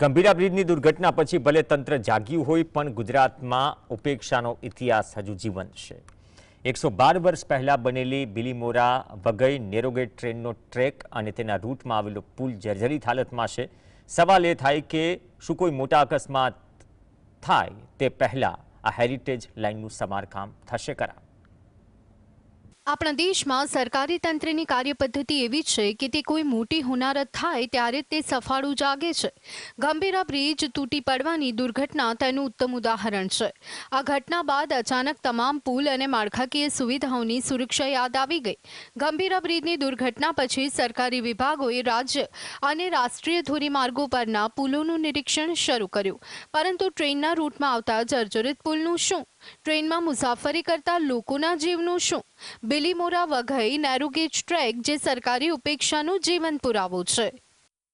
ગંભીરા બ્રિજની દુર્ઘટના પછી ભલે તંત્ર જાગ્યું હોય, પણ ગુજરાતમાં ઉપેક્ષાનો ઇતિહાસ હજુ જીવંત છે. એકસો બાર વર્ષ પહેલાં બનેલી બિલીમોરા વગઈ નેરોગેટ ટ્રેનનો ટ્રેક અને તેના રૂટમાં આવેલો પુલ જર્જરિત હાલતમાં છે. સવાલ એ થાય કે શું કોઈ મોટા અકસ્માત થાય તે પહેલાં આ હેરિટેજ લાઇનનું સમારકામ થશે ખરા? આપણા દેશમાં સરકારી તંત્રની કાર્યપદ્ધતિ એવી છે કે તે કોઈ મોટી હોનારત થાય ત્યારે તે સફાળું જાગે છે. ગંભીરા બ્રિજ તૂટી પડવાની દુર્ઘટના તેનું ઉત્તમ ઉદાહરણ છે. આ ઘટના બાદ અચાનક તમામ પુલ અને માળખાકીય સુવિધાઓની સુરક્ષા યાદ આવી ગઈ. ગંભીરા બ્રિજની દુર્ઘટના પછી સરકારી વિભાગોએ રાજ્ય અને રાષ્ટ્રીય ધોરીમાર્ગો પરના પુલોનું નિરીક્ષણ શરૂ કર્યું. પરંતુ ટ્રેનના રૂટમાં આવતા જર્જરિત પુલનું શું? ટ્રેનમાં મુસાફરી કરતા લોકોના જીવનું શું બિલીમોરા વઘઈ નેરોગેજ ટ્રેક જે સરકારી ઉપેક્ષાનો જીવન પુરાવો છે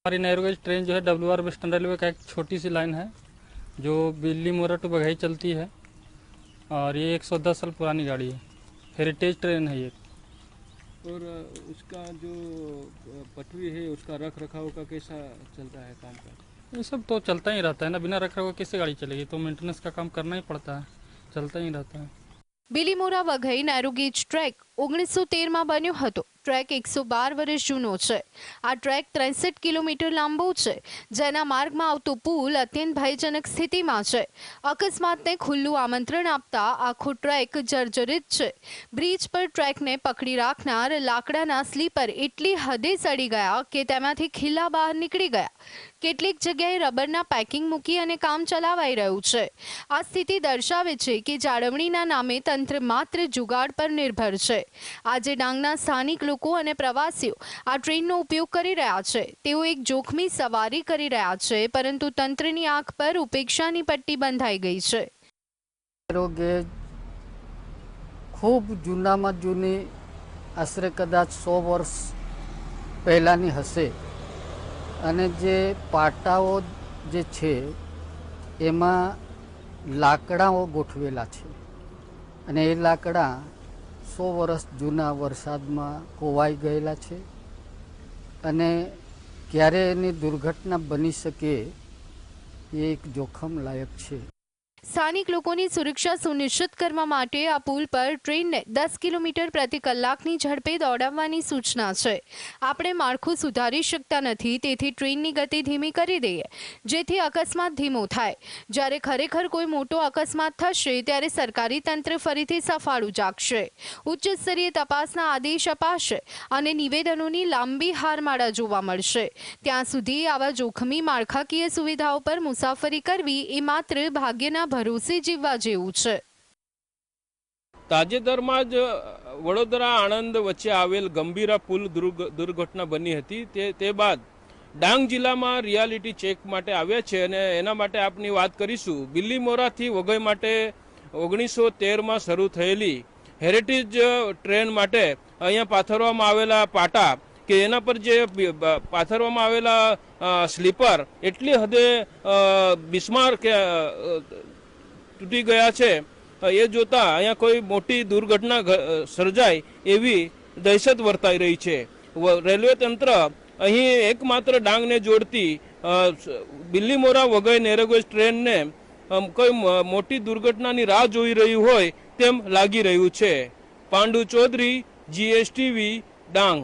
हमारी नैरोगेज ट्रेन जो है डब्ल्यू आर वेस्टर्न रेलवे का एक छोटी सी लाइन है जो बिल्ली मोरा टू बघई चलती है और ये 110 साल पुरानी गाड़ी है हेरिटेज ट्रेन है ये और अ, उसका जो अ, पटरी है उसका रख रखाव का कैसा चलता है काम का ये सब तो चलता ही रहता है ना बिना रख रखाव के कैसे गाड़ी चलेगी तो मेंटेनेंस का काम करना ही पड़ता है चलता ही रहता है बिलीमोरा वघई नैरोगेज ट्रैक ઓગણીસો તેરમાં બન્યો હતો. ટ્રેક એકસો બાર વર્ષ જૂનો છે. આ ટ્રેક ત્રેસઠ કિલોમીટર લાંબો છે. જેના માર્ગમાં આવતો પુલ અત્યંત ભયજનક સ્થિતિમાં છે. અકસ્માતને ખુલ્લું આમંત્રણ આપતા આખો ટ્રેક જર્જરિત છે. બ્રિજ પર ટ્રેકને પકડી રાખનાર લાકડાના સ્લીપર એટલી હદે સડી ગયા કે તેમાંથી ખીલા બહાર નીકળી ગયા. કેટલીક જગ્યાએ રબરના પેકિંગ મૂકી અને કામ ચલાવાઈ રહ્યું છે. આ સ્થિતિ દર્શાવે છે કે જાળવણીના નામે તંત્ર માત્ર જુગાડ પર નિર્ભર છે. આજે ડાંગના સ્થાનિક લોકો અને પ્રવાસીઓ આ ટ્રેનનો ઉપયોગ કરી રહ્યા છે. તેઓ એક જોખમી સવારી કરી રહ્યા છે, પરંતુ તંત્રની આંખ પર ઉપેક્ષાની પટ્ટી બંધાઈ ગઈ છે. ગેજ ખૂબ જૂનામાં જૂની, આશરે કદાચ સો વર્ષ પહેલાંની હશે. અને જે પાટાઓ જે છે, એમાં લાકડાઓ ગોઠવેલા છે. અને એ લાકડા સો વર્ષ જૂના વરસાદમાં કોવાઈ ગયેલા છે અને ક્યારે એની દુર્ઘટના બની શકે એ એક જોખમ લાયક છે. સ્થાનિક લોકોની સુરક્ષા સુનિશ્ચિત કરવા માટે આ પુલ પર ટ્રેનને દસ કિલોમીટર પ્રતિ કલાકની ઝડપે દોડાવવાની સૂચના છે. આપણે માળખું સુધારી શકતા નથી, તેથી ટ્રેનની ગતિ ધીમી કરી દઈએ, જેથી અકસ્માત ધીમો થાય. જ્યારે ખરેખર કોઈ મોટો અકસ્માત થશે, ત્યારે સરકારી તંત્ર ફરીથી સફાળું જાગશે. ઉચ્ચ સ્તરીય તપાસના આદેશ અપાશે અને નિવેદનોની લાંબી હારમાળા જોવા મળશે. ત્યાં સુધી આવા જોખમી માળખાકીય સુવિધાઓ પર મુસાફરી કરવી એ માત્ર ભાગ્યના ભરોસે જીવવા જેવું છે. તાજેતરમાં જ વડોદરા આણંદ વચ્ચે આવેલ ગંભીરા પુલ દુર્ઘ- દુર્ઘટના બની હતી. તે તે બાદ ડાંગ જિલ્લામાં રિયાલિટી ચેક માટે આવ્યા છે અને એના માટે આપની વાત કરીશું. બિલ્લીમોરાથી વઘઈ માટે ઓગણીસો તેરમાં શરૂ થયેલી હેરિટેજ ટ્રેન માટે અહીંયા પાથરવામાં આવેલા પાટા કે એના પર જે પાથરવામાં આવેલા સ્લીપર, એટલી હદે બિસ્માર કે તૂટી ગયા છે એ જોતા અહીંયા કોઈ મોટી દુર્ઘટના સર્જાય એવી દહેશત વર્તાઈ રહી છે. રેલવે તંત્ર અહીં એકમાત્ર ડાંગને જોડતી બિલ્લીમોરા વગર નેરોગેજ ટ્રેનને કોઈ મોટી દુર્ઘટનાની રાહ જોઈ રહ્યું હોય તેમ લાગી રહ્યું છે. પાંડુ ચૌધરી, જીએસટીવી, ડાંગ.